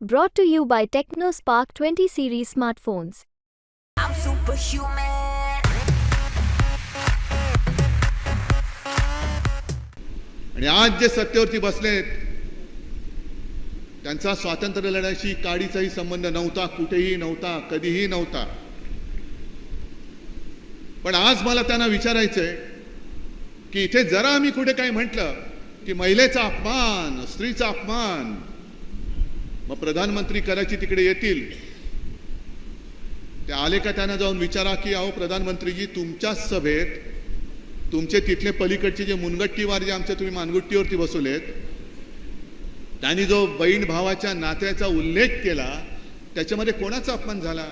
Brought to you by TechnoSpark 20 series smartphones. I'm superhuman. आणि आज जे सत्तेवरती बसलेत त्यांचा स्वातंत्र्य लढ्याशी काडीचाही संबंध नव्हता कुठेही नव्हता कधीही नव्हता पण आज मला त्यांना विचारायचंय की इथे जरा आम्ही कुठे काही म्हटलं की महिलेचा अपमान स्त्रीचा अपमान मग प्रधानमंत्री करायची तिकडे येतील. ते आले का त्यांना जाऊन विचारा की अहो प्रधानमंत्रीजी तुमच्याच सभेत तुमचे तिथले पलीकडचे जे मुनगट्टीवार जे आमच्या तुम्ही मानगुट्टीवरती बसवलेत त्यांनी जो बहीण भावाच्या नात्याचा उल्लेख केला त्याच्यामध्ये कोणाचा अपमान झाला?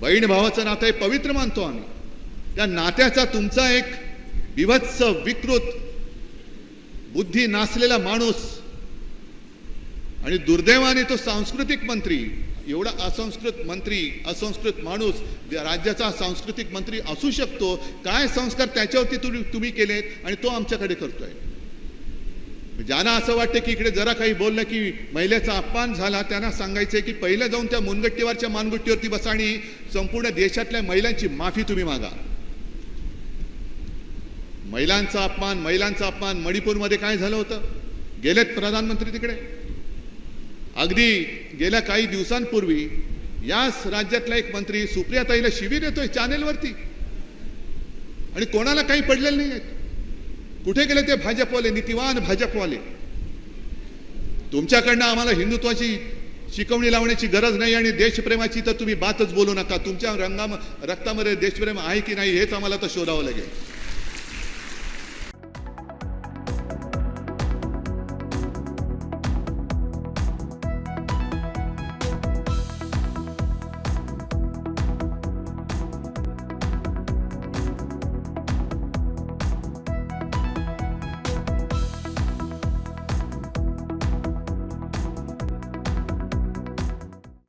बहीण भावाचं नातं हे पवित्र मानतो आम्ही. त्या नात्याचा तुमचा एक विभत्स विकृत बुद्धी नासलेला माणूस आणि दुर्दैवाने तो सांस्कृतिक मंत्री एवढा असंस्कृत मंत्री असंस्कृत माणूस राज्याचा सांस्कृतिक मंत्री असू शकतो काय संस्कार त्याच्यावरती तुम्ही तुम्ही केलेत आणि तो आमच्याकडे करतोय. ज्यांना असं वाटतं की इकडे जरा काही बोललं की महिलेचा अपमान झाला त्यांना सांगायचंय की पहिलं जाऊन त्या मुनगट्टीवरच्या मानगुट्टीवरती बसा आणि संपूर्ण देशातल्या महिलांची माफी तुम्ही मागा. महिलांचा अपमान महिलांचा अपमान मणिपूरमध्ये काय झालं होतं? गेलेत प्रधानमंत्री तिकडे? अगदी गेल्या काही दिवसांपूर्वी याच राज्यातला एक मंत्री सुप्रियाताईला शिबिर येतोय चॅनेलवरती. आणि कोणाला काही पडलेलं नाही आहेत कुठे गेले ते भाजपवाले? नीतिवान भाजपवाले. तुमच्याकडनं आम्हाला हिंदुत्वाची शिकवणी लावण्याची गरज नाही आणि देशप्रेमाची तर तुम्ही बातच बोलू नका. तुमच्या रंगा रक्तामध्ये देशप्रेम आहे की नाही हेच आम्हाला तर शोधावं लागेल.